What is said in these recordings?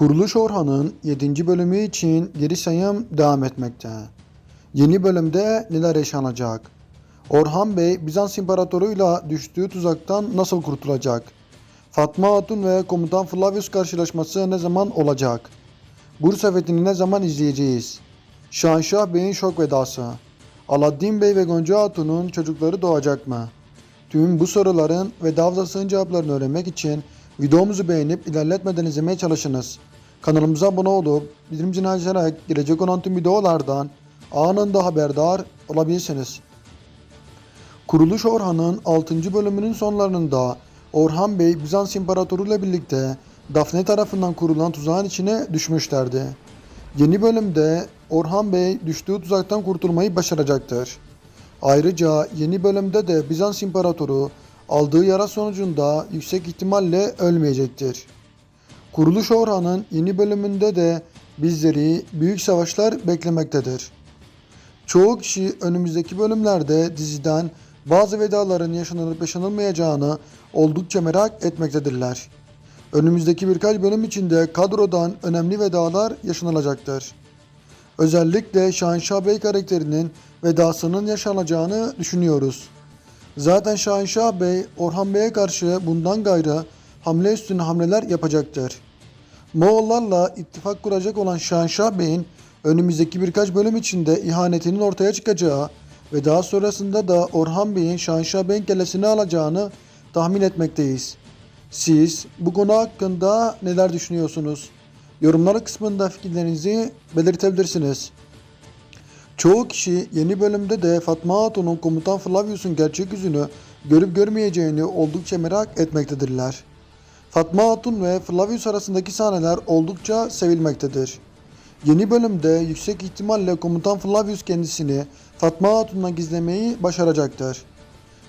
Kuruluş Orhan'ın 7. bölümü için geri sayım devam etmekte. Yeni bölümde neler yaşanacak? Orhan Bey Bizans İmparatoru'yla düştüğü tuzaktan nasıl kurtulacak? Fatma Hatun ve Komutan Flavius karşılaşması ne zaman olacak? Bursa Fethi'ni ne zaman izleyeceğiz? Şahanşah Bey'in şok vedası. Aladdin Bey ve Gonca Hatun'un çocukları doğacak mı? Tüm bu soruların ve davzasının cevaplarını öğrenmek için videomuzu beğenip ilerletmeden izlemeye çalışınız. Kanalımıza abone olup bildirim zilini açarak gelecek olan tüm videolardan anında haberdar olabilirsiniz. Kuruluş Orhan'ın 6. bölümünün sonlarında Orhan Bey Bizans İmparatoru ile birlikte Dafne tarafından kurulan tuzağın içine düşmüşlerdi. Yeni bölümde Orhan Bey düştüğü tuzaktan kurtulmayı başaracaktır. Ayrıca yeni bölümde de Bizans İmparatoru aldığı yara sonucunda yüksek ihtimalle ölmeyecektir. Kuruluş Orhan'ın yeni bölümünde de bizleri büyük savaşlar beklemektedir. Çoğu kişi önümüzdeki bölümlerde diziden bazı vedaların yaşanılıp yaşanılmayacağını oldukça merak etmektedirler. Önümüzdeki birkaç bölüm içinde kadrodan önemli vedalar yaşanılacaktır. Özellikle Şahinşah Bey karakterinin vedasının yaşanacağını düşünüyoruz. Zaten Şahinşah Bey Orhan Bey'e karşı bundan gayrı hamle üstüne hamleler yapacaktır. Moğollarla ittifak kuracak olan Şahinşah Bey'in önümüzdeki birkaç bölüm içinde ihanetinin ortaya çıkacağı ve daha sonrasında da Orhan Bey'in Şahinşah Bey'in kellesini alacağını tahmin etmekteyiz. Siz bu konu hakkında neler düşünüyorsunuz? Yorumlar kısmında fikirlerinizi belirtebilirsiniz. Çoğu kişi yeni bölümde de Fatma Hatun'un komutan Flavius'un gerçek yüzünü görüp görmeyeceğini oldukça merak etmektedirler. Fatma Hatun ve Flavius arasındaki sahneler oldukça sevilmektedir. Yeni bölümde yüksek ihtimalle komutan Flavius kendisini Fatma Hatun'la gizlemeyi başaracaktır.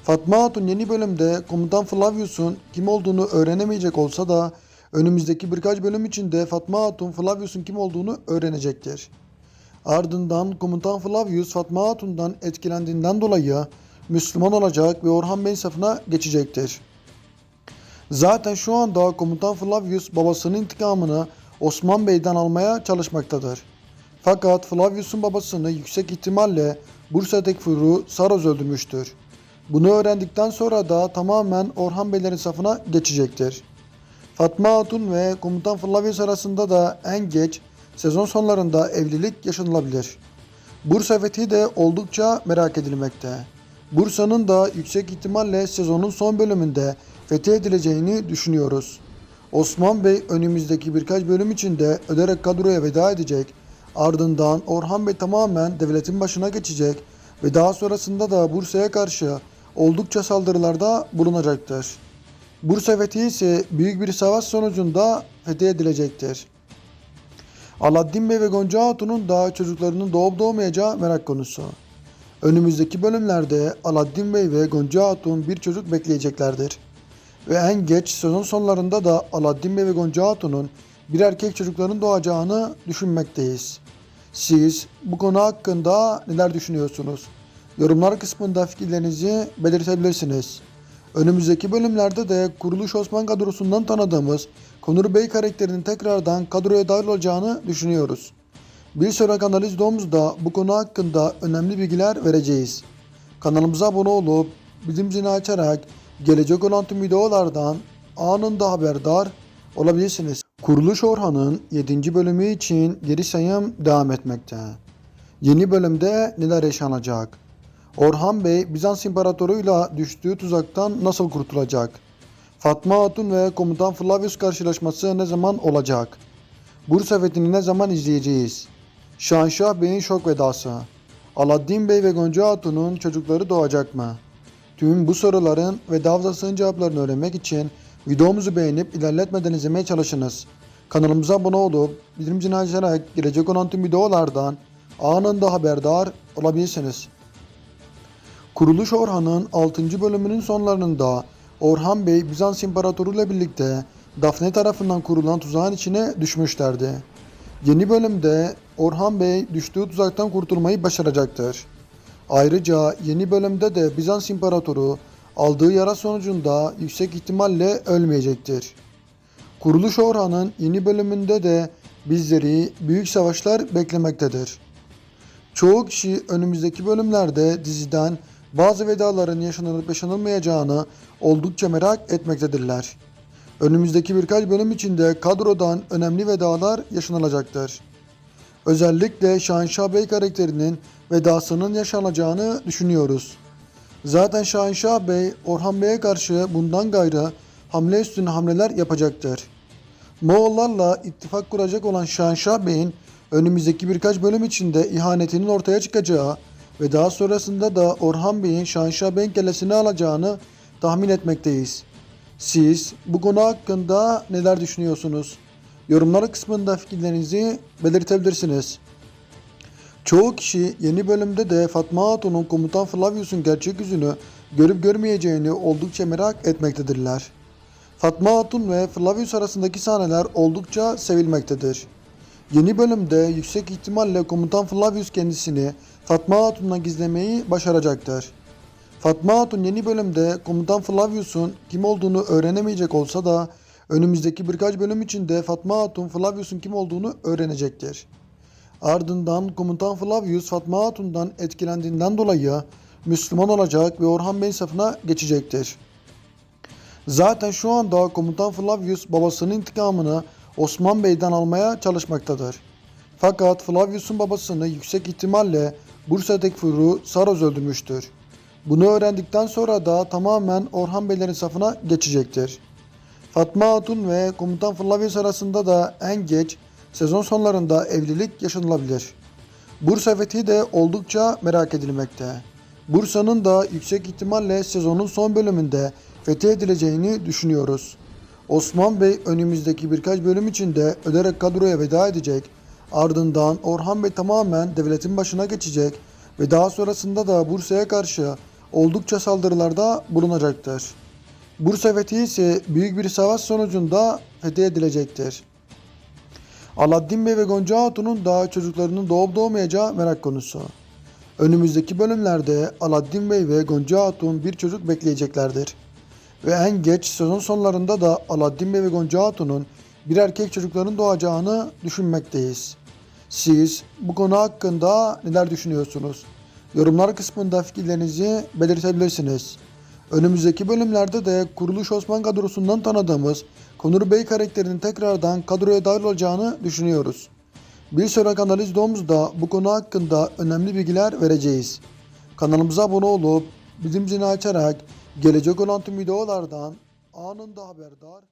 Fatma Hatun yeni bölümde komutan Flavius'un kim olduğunu öğrenemeyecek olsa da önümüzdeki birkaç bölüm içinde Fatma Hatun Flavius'un kim olduğunu öğrenecektir. Ardından komutan Flavius Fatma Hatun'dan etkilendiğinden dolayı Müslüman olacak ve Orhan Bey safına geçecektir. Zaten şu anda komutan Flavius babasının intikamını Osman Bey'den almaya çalışmaktadır. Fakat Flavius'un babasını yüksek ihtimalle Bursa Tekfuru Saroz öldürmüştür. Bunu öğrendikten sonra da tamamen Orhan Beylerin safına geçecektir. Fatma Hatun ve komutan Flavius arasında da en geç sezon sonlarında evlilik yaşanılabilir. Bursa fethi de oldukça merak edilmekte. Bursa'nın da yüksek ihtimalle sezonun son bölümünde fethi edileceğini düşünüyoruz. Osman Bey önümüzdeki birkaç bölüm içinde öderek kadroya veda edecek. Ardından Orhan Bey tamamen devletin başına geçecek ve daha sonrasında da Bursa'ya karşı oldukça saldırılarda bulunacaktır. Bursa fethi ise büyük bir savaş sonucunda fethi edilecektir. Aladdin Bey ve Gonca Hatun'un da çocuklarının doğup doğmayacağı merak konusu. Önümüzdeki bölümlerde Aladdin Bey ve Gonca Hatun bir çocuk bekleyeceklerdir. Ve en geç sezon sonlarında da Aladdin Bey ve Gonca Hatun'un bir erkek çocukların doğacağını düşünmekteyiz. Siz bu konu hakkında neler düşünüyorsunuz? Yorumlar kısmında fikirlerinizi belirtebilirsiniz. Önümüzdeki bölümlerde de Kuruluş Osman kadrosundan tanıdığımız Konur Bey karakterinin tekrardan kadroya dahil olacağını düşünüyoruz. Bir sonraki analiz videomuzda bu konu hakkında önemli bilgiler vereceğiz. Kanalımıza abone olup bildirim zilini açarak gelecek olan tüm videolardan anında haberdar olabilirsiniz. Kuruluş Orhan'ın 7. bölümü için geri sayım devam etmekte. Yeni bölümde neler yaşanacak? Orhan Bey Bizans İmparatoru'yla düştüğü tuzaktan nasıl kurtulacak? Fatma Hatun ve Komutan Flavius karşılaşması ne zaman olacak? Bursa Fethi'ni ne zaman izleyeceğiz? Şahinşah Bey'in şok vedası. Aladdin Bey ve Gonca Hatun'un çocukları doğacak mı? Tüm bu soruların ve davzasının cevaplarını öğrenmek için videomuzu beğenip ilerletmeden izlemeye çalışınız. Kanalımıza abone olup bildirim zilini açarak gelecek olan tüm videolardan anında haberdar olabilirsiniz. Kuruluş Orhan'ın 6. bölümünün sonlarında Orhan Bey Bizans İmparatoru ile birlikte Dafne tarafından kurulan tuzağın içine düşmüşlerdi. Yeni bölümde Orhan Bey düştüğü tuzaktan kurtulmayı başaracaktır. Ayrıca yeni bölümde de Bizans İmparatoru aldığı yara sonucunda yüksek ihtimalle ölmeyecektir. Kuruluş Orhan'ın yeni bölümünde de bizleri büyük savaşlar beklemektedir. Çoğu kişi önümüzdeki bölümlerde diziden bazı vedaların yaşanılıp yaşanılmayacağını oldukça merak etmektedirler. Önümüzdeki birkaç bölüm içinde kadrodan önemli vedalar yaşanılacaktır. Özellikle Şahinşah Bey karakterinin vedasının yaşanacağını düşünüyoruz. Zaten Şahinşah Bey Orhan Bey'e karşı bundan gayrı hamle üstüne hamleler yapacaktır. Moğollarla ittifak kuracak olan Şahinşah Bey'in önümüzdeki birkaç bölüm içinde ihanetinin ortaya çıkacağı ve daha sonrasında da Orhan Bey'in Şahinşah Bey'in kellesini alacağını tahmin etmekteyiz. Siz bu konu hakkında neler düşünüyorsunuz? Yorumlar kısmında fikirlerinizi belirtebilirsiniz. Çoğu kişi yeni bölümde de Fatma Hatun'un komutan Flavius'un gerçek yüzünü görüp görmeyeceğini oldukça merak etmektedirler. Fatma Hatun ve Flavius arasındaki sahneler oldukça sevilmektedir. Yeni bölümde yüksek ihtimalle komutan Flavius kendisini Fatma Hatun'dan gizlemeyi başaracaktır. Fatma Hatun yeni bölümde komutan Flavius'un kim olduğunu öğrenemeyecek olsa da önümüzdeki birkaç bölüm içinde Fatma Hatun Flavius'un kim olduğunu öğrenecektir. Ardından komutan Flavius Fatma Hatun'dan etkilendiğinden dolayı Müslüman olacak ve Orhan Bey'in safına geçecektir. Zaten şu anda komutan Flavius babasının intikamını Osman Bey'den almaya çalışmaktadır. Fakat Flavius'un babasını yüksek ihtimalle Bursa Tekfuru Saroz öldürmüştür. Bunu öğrendikten sonra da tamamen Orhan Beylerin safına geçecektir. Fatma Hatun ve komutan Flavius arasında da en geç sezon sonlarında evlilik yaşanılabilir. Bursa fethi de oldukça merak edilmekte. Bursa'nın da yüksek ihtimalle sezonun son bölümünde fethi edileceğini düşünüyoruz. Osman Bey önümüzdeki birkaç bölüm içinde öderek kadroya veda edecek. Ardından Orhan Bey tamamen devletin başına geçecek ve daha sonrasında da Bursa'ya karşı oldukça saldırılarda bulunacaktır. Bursa fethi ise büyük bir savaş sonucunda fethi edilecektir. Alaaddin Bey ve Gonca Hatun'un da çocuklarının doğup doğmayacağı merak konusu. Önümüzdeki bölümlerde Alaaddin Bey ve Gonca Hatun bir çocuk bekleyeceklerdir. Ve en geç sezon sonlarında da Alaaddin Bey ve Gonca Hatun'un bir erkek çocukların doğacağını düşünmekteyiz. Siz bu konu hakkında neler düşünüyorsunuz? Yorumlar kısmında fikirlerinizi belirtebilirsiniz. Önümüzdeki bölümlerde de Kuruluş Osman kadrosundan tanıdığımız Konur Bey karakterinin tekrardan kadroya dahil olacağını düşünüyoruz. Bir sonraki analiz videomuzda bu konu hakkında önemli bilgiler vereceğiz. Kanalımıza abone olup bildirim zilini açarak gelecek olan tüm videolardan anında haberdar